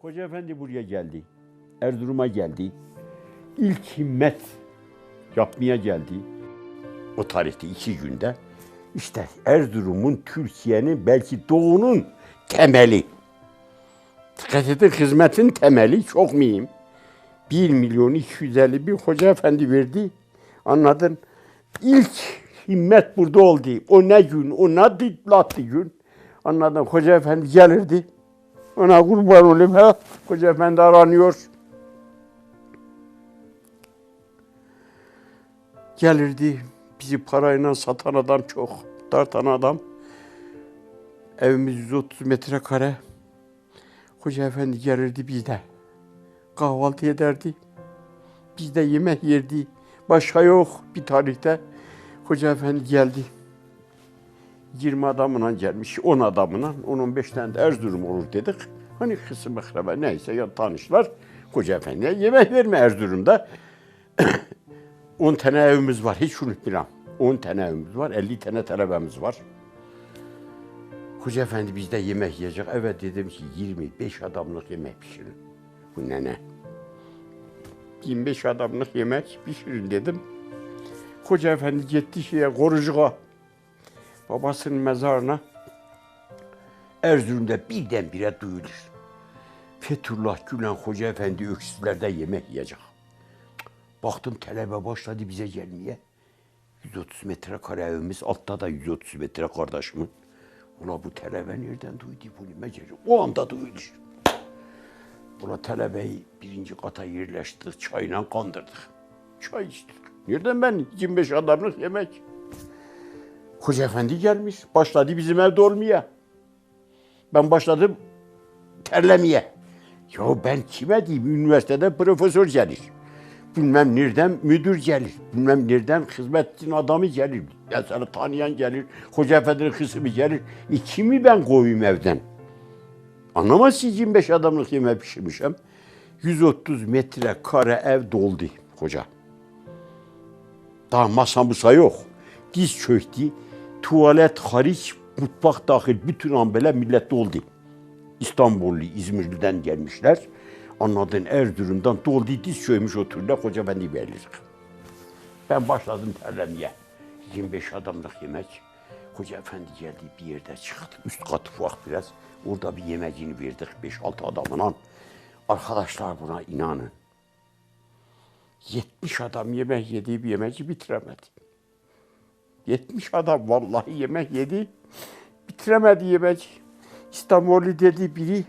Hoca Efendi buraya geldi. Erzurum'a geldi. İlk himmet yapmaya geldi. O tarihte iki günde. İşte Erzurum'un Türkiye'nin belki doğunun temeli. Dikkat edin hizmetin temeli çok mühim. 1 milyon 250 bir hoca efendi verdi. Anladın? İlk himmet burada oldu. O ne gün, o ne dıtlattı gün. Anladın? Hoca efendi gelirdi. Ona kurban olayım ha. Hoca efendi aranıyor. Gelirdi. Bizi parayla satan adam çok. Tartan adam. Evimiz 130 metrekare. Hoca efendi gelirdi bizde. Kahvaltı ederdi. Biz de yemek yerdi. Başka yok bir tarihte. Hoca efendi geldi. 20 adamına gelmiş, 10 adamına, 10-15 tane de Erzurum olur dedik. Hani kısım akraba neyse ya tanışlar. Hoca efendiye yemek verme Erzurum'da. 10 tane evimiz var, hiç unutmayacağım. 10 tane evimiz var, 50 tane talebemiz var. Hoca efendi bizde yemek yiyecek. Evet dedim ki 25 adamlık yemek pişirin. Bu ne ne? 25 adamlık yemek pişirin dedim. Hoca efendi gitti şeye korucuğa. Babasının mezarına. Erzurum'da birdenbire duyulur. Fethullah Gülen Hoca Efendi öksüzlerde yemek yiyecek. Baktım talebe başladı bize gelmeye. 130 metrekare evimiz, altta da 130 metre kardeşimin. Ula bu talebe nereden duydu bunu meceli? O anda duyulur. Ula talebeyi birinci kata yerleştirdik, çayla kandırdık. Çay içtik. Nereden ben 25 adamlık yemek? Hoca efendi gelmiş, başladı bizim evde olmaya. Ben başladım terlemeye. Ya ben kime diyeyim? Üniversitede profesör gelir. Bilmem nereden müdür gelir. Bilmem nereden hizmetçinin adamı gelir. Ben seni tanıyan gelir. Hoca efendinin kısmı gelir. E kimi ben koyayım evden? Anlamazsın 25 adamlık yemek pişirmişim. 130 metre kare ev doldu hoca. Daha masa musa yok. Diz çöktü. Tuvalet hariç mutfak dahil bütün an böyle millet doldu. İstanbullu, İzmirli'den gelmişler. Anladın Erzurum'dan doldu diz çökmüş oturdular. Hoca beni verir. Ben başladım terlemeye. 25 adamlık yemek. Hoca efendi geldi bir yerde çıktı. Üst katı ufak biraz. Orada bir yemeğini verdik 5-6 adamına. Arkadaşlar buna inanın. 70 adam yemek yediği bir yemeği bitiremedi. 70 adam vallahi yemek yedi. Bitiremedi yemek. İstanbul'u dedi biri.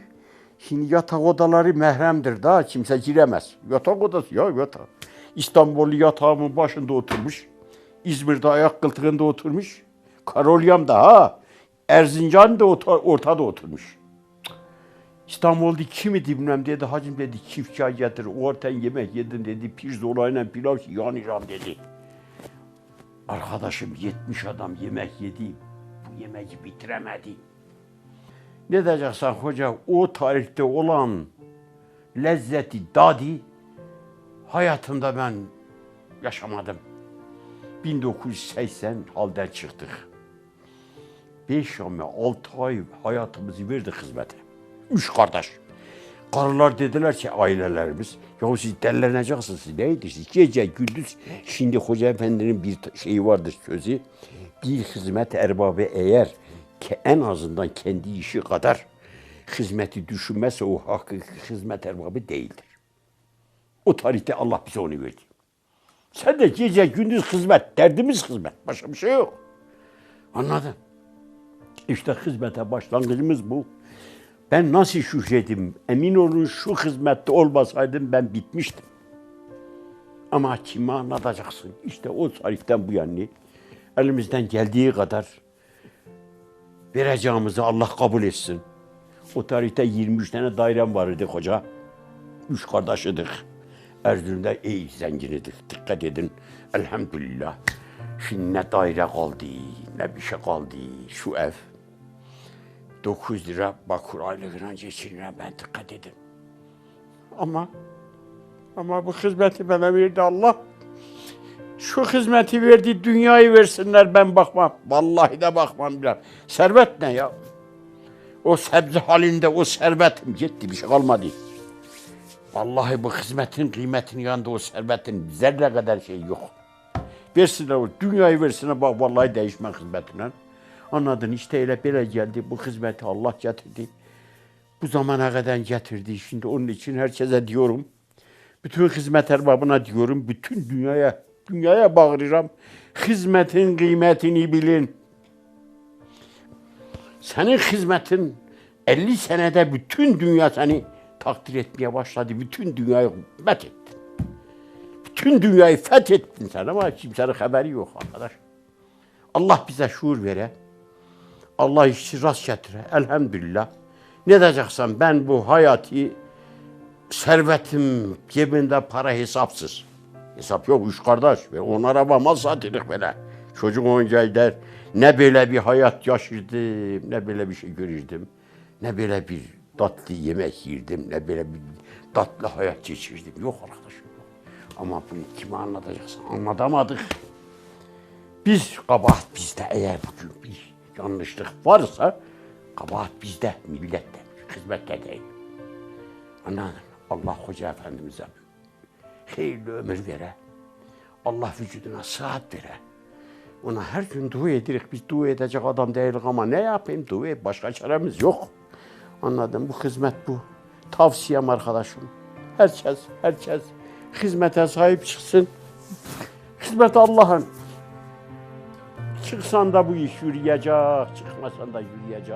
Şimdi yatak odaları mehremdir daha kimse giremez. Yatak odası ya yatak. İstanbullu yatağımın başında oturmuş. İzmir'de ayak kıltığında oturmuş. Karolyam'da ha. Erzincan da orta- ortada oturmuş. İstanbul'da kimi bilmem dedi. Hacım dedi çift çay getir. Orten yemek yedin dedi. Pirzolayla pilav yanacağım dedi. Arkadaşım 70 adam yemek yedi. Bu yemeği bitiremedi. Ne diyeceksen hoca o tarihte olan lezzeti, dadı hayatımda ben yaşamadım. 1980 halden çıktık. 5 ama 6 ay hayatımızı verdik hizmete. Üç kardeş. Karılar dediler ki ailelerimiz, ya siz delleneceksiniz, siz neydirsiniz? Gece gündüz, şimdi Hoca Efendi'nin bir şeyi vardır sözü. Bir hizmet erbabı eğer ki en azından kendi işi kadar hizmeti düşünmezse o hakiki hizmet erbabı değildir. O tarihte Allah bize onu verdi. Sen de gece gündüz hizmet, derdimiz hizmet. Başka bir şey yok. Anladın? İşte hizmete başlangıcımız bu. Ben nasıl şükredim? Emin olun şu hizmette olmasaydım ben bitmiştim. Ama kime anlatacaksın? İşte o tarihten bu yani elimizden geldiği kadar vereceğimizi Allah kabul etsin. O tarihte 23 tane dairem vardı hoca. Üç kardeşidik. Erzurum'da iyi zenginidik. Dikkat edin. Elhamdülillah. Şimdi ne daire kaldı, ne bir şey kaldı. Şu ev. 9 lira bakur aylığına geçinire ben dikkat edin. Ama ama bu hizmeti bana verdi Allah. Şu hizmeti verdi, dünyayı versinler ben bakmam. Vallahi de bakmam bile. Servet ne ya? O sebze halinde o servetim gitti bir şey kalmadı. Vallahi bu hizmetin kıymetini yanında o servetin zerre kadar şey yok. Versinler o dünyayı versinler bak vallahi değişme hizmetine. Anladın işte öyle böyle geldi bu hizmeti Allah getirdi. Bu zamana kadar getirdi. Şimdi onun için herkese diyorum. Bütün hizmet erbabına diyorum. Bütün dünyaya, dünyaya bağırıram. Hizmetin kıymetini bilin. Senin hizmetin 50 senede bütün dünya seni takdir etmeye başladı. Bütün dünyayı hizmet ettin. Bütün dünyayı fethettin sen ama kimsenin haberi yok arkadaş. Allah bize şuur vere. Allah işi rast getire. Elhamdülillah. Ne diyeceksen ben bu hayatı servetim cebinde para hesapsız. Hesap yok üç kardeş ve on araba mal satırdık böyle. Çocuk oyuncağı der. Ne böyle bir hayat yaşırdım, ne böyle bir şey görürdüm. Ne böyle bir tatlı yemek yerdim, ne böyle bir tatlı hayat geçirdim. Yok arkadaşım. Ama bunu kime anlatacaksın? Anlatamadık. Biz kabahat bizde eğer bugün bir yanlışlık varsa kabahat bizde, millette, hizmette değil. Anladın? Allah Hoca Efendimiz'e hayırlı ömür vere. Allah vücuduna sıhhat vere. Ona her gün dua edirik. Biz dua edecek adam değiliz ama ne yapayım dua et. Başka çaremiz yok. Anladın mı? Bu hizmet bu. Tavsiyem arkadaşım. Herkes, herkes hizmete sahip çıksın. Hizmet Allah'ın. Çıksan da bu iş yürüyecek, çıkmasan da yürüyecek.